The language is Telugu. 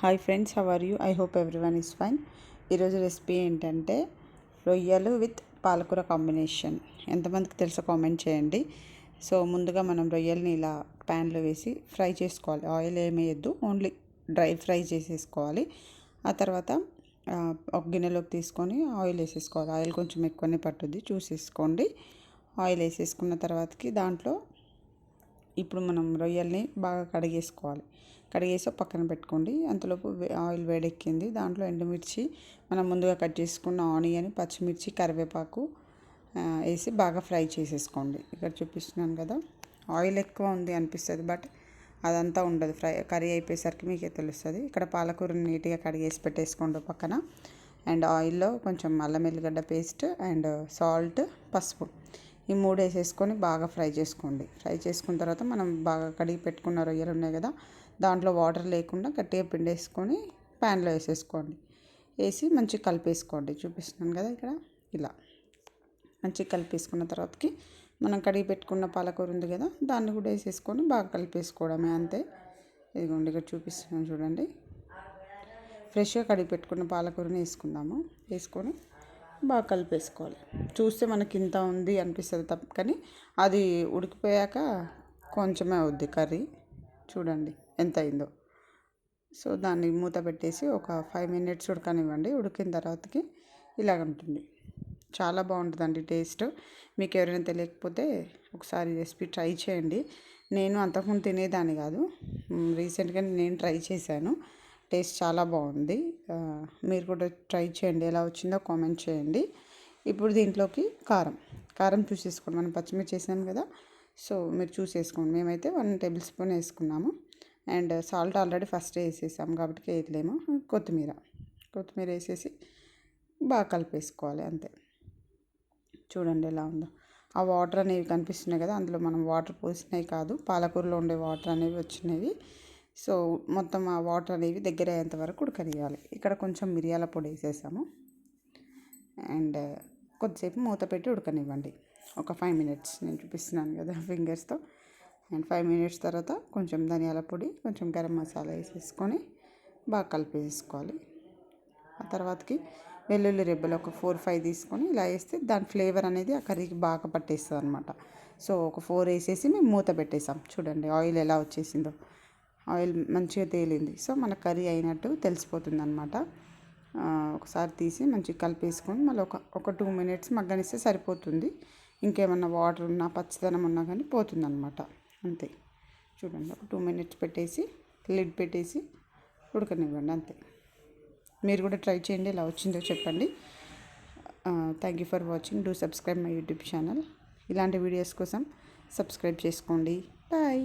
Hi friends how are you I hope everyone is fine ఈరోజు రెసిపీ ఏంటంటే రొయ్యలు విత్ పాలకూర కాంబినేషన్ ఎంతమందికి తెలుసో కామెంట్ చేయండి. సో ముందుగా మనం రొయ్యల్ని ఇలా ప్యాన్లో వేసి ఫ్రై చేసుకోవాలి. ఆయిల్ ఏమి వేయద్దు ఓన్లీ డ్రై ఫ్రై చేసేసుకోవాలి. ఆ తర్వాత ఒక గిన్నెలోకి తీసుకొని ఆయిల్ వేసేసుకోవాలి. ఆయిల్ కొంచెం ఎక్కువనే పట్టుద్ది చూసేసుకోండి. ఆయిల్ వేసేసుకున్న తర్వాతకి దాంట్లో ఇప్పుడు మనం రొయ్యల్ని బాగా కడిగేసుకోవాలి. కడిగేసి పక్కన పెట్టుకోండి. అంతలోపు ఆయిల్ వేడెక్కింది. దాంట్లో ఎండుమిర్చి మనం ముందుగా కట్ చేసుకున్న ఆనియన్ పచ్చిమిర్చి కరివేపాకు వేసి బాగా ఫ్రై చేసేసుకోండి. ఇక్కడ చూపిస్తున్నాను కదా. ఆయిల్ ఎక్కువ ఉంది అనిపిస్తుంది బట్ అదంతా ఉండదు. ఫ్రై కర్రీ అయిపోయేసరికి మీకే తెలుస్తుంది. ఇక్కడ పాలకూరని నీట్గా కడిగేసి పెట్టేసుకోండి పక్కన. అండ్ ఆయిల్లో కొంచెం అల్లం ఎల్లిగడ్డ పేస్ట్ అండ్ సాల్ట్ పసుపు. ఈ మూడు వేసేసుకొని బాగా ఫ్రై చేసుకోండి. ఫ్రై చేసుకున్న తర్వాత మనం బాగా కడిగి పెట్టుకున్న రొయ్యలు ఉన్నాయి కదా దాంట్లో వాటర్ లేకుండా గట్టిగా పిండేసుకొని ప్యాన్లో వేసేసుకోండి. వేసి మంచిగా కలిపేసుకోండి. చూపిస్తున్నాను కదా ఇక్కడ ఇలా మంచిగా కలిపేసుకున్న తర్వాతకి మనం కడిగి పెట్టుకున్న పాలకూర ఉంది కదా దాన్ని కూడా వేసేసుకొని బాగా కలిపేసుకోవడమే అంతే. ఇదిగోండి ఇక్కడ చూపిస్తున్నాను చూడండి. ఫ్రెష్గా కడిగి పెట్టుకున్న పాలకూరని వేసుకుందాము. వేసుకొని బాగా కలిపేసుకోవాలి. చూస్తే మనకి ఇంత ఉంది అనిపిస్తుంది తప్ప కానీ అది ఉడికిపోయాక కొంచెమే అవుద్ది కర్రీ. చూడండి ఎంత అయిందో. సో దాన్ని మూత పెట్టేసి ఒక ఫైవ్ మినిట్స్ ఉడకనివ్వండి. ఉడికిన తర్వాతకి ఇలాగ ఉంటుంది. చాలా బాగుంటుందండి టేస్ట్. మీకు ఎవరైనా తెలియకపోతే ఒకసారి రెసిపీ ట్రై చేయండి. నేను అంతకుముందు తినేదాన్ని కాదు. రీసెంట్గా నేను ట్రై చేశాను. టేస్ట్ చాలా బాగుంది. మీరు కూడా ట్రై చేయండి. ఎలా వచ్చిందో కామెంట్ చేయండి. ఇప్పుడు దీంట్లోకి కారం. కారం చూసేసుకోండి మనం పచ్చిమిర్చి వేసాము కదా సో మీరు చూసేసుకోండి మేమైతే వన్ టేబుల్ స్పూన్ వేసుకున్నాము. అండ్ సాల్ట్ ఆల్రెడీ ఫస్ట్ వేసేసాం కాబట్టి వేయలేము కొత్తిమీర. కొత్తిమీర వేసేసి బాగా కలిపేసుకోవాలి అంతే. చూడండి ఎలా ఉందో. ఆ వాటర్ అనేవి కనిపిస్తున్నాయి కదా అందులో మనం వాటర్ పోసినవి కాదు పాలకూరలో ఉండే వాటర్ అనేవి వచ్చినవి. సో మొత్తం ఆ వాటర్ అనేవి దగ్గర అయ్యేంత వరకు ఉడకనియాలి ఇక్కడ కొంచెం మిరియాల పొడి వేసేసాము. అండ్ కొద్దిసేపు మూత పెట్టి ఉడకనివ్వండి. ఒక ఫైవ్ మినిట్స్ నేను చూపిస్తున్నాను కదా ఫింగర్స్తో. అండ్ ఫైవ్ మినిట్స్ తర్వాత కొంచెం ధనియాల పొడి కొంచెం గరం మసాలా వేసేసుకొని బాగా కలిపేసుకోవాలి. ఆ తర్వాతకి వెల్లుల్లి రెబ్బలు ఒక ఫోర్ ఫైవ్ తీసుకొని ఇలా వేస్తే దాని ఫ్లేవర్ అనేది ఆ కర్రీకి బాగా పట్టేస్తుంది అనమాట సో ఒక ఫోర్ వేసేసి మేము మూత పెట్టేసాం. చూడండి ఆయిల్ ఎలా వచ్చేసిందో. ఆయిల్ మంచిగా తేలింది. సో మన కర్రీ అయినట్టు తెలిసిపోతుంది అనమాట ఒకసారి తీసి మంచిగా కలిపేసుకొని మళ్ళీ ఒక ఒక టూ మినిట్స్ మగ్గనిస్తే సరిపోతుంది. ఇంకేమన్నా వాటర్ ఉన్నా పచ్చిదనం ఉన్నా కానీ పోతుంది అనమాట అంతే. చూడండి ఒక టూ మినిట్స్ పెట్టేసి లిడ్ పెట్టేసి ఉడకనివ్వండి అంతే. మీరు కూడా ట్రై చేయండి ఎలా వచ్చిందో చెప్పండి. Thank you for watching. Do subscribe my YouTube channel. ఇలాంటి వీడియోస్ కోసం సబ్స్క్రైబ్ చేసుకోండి. బాయ్.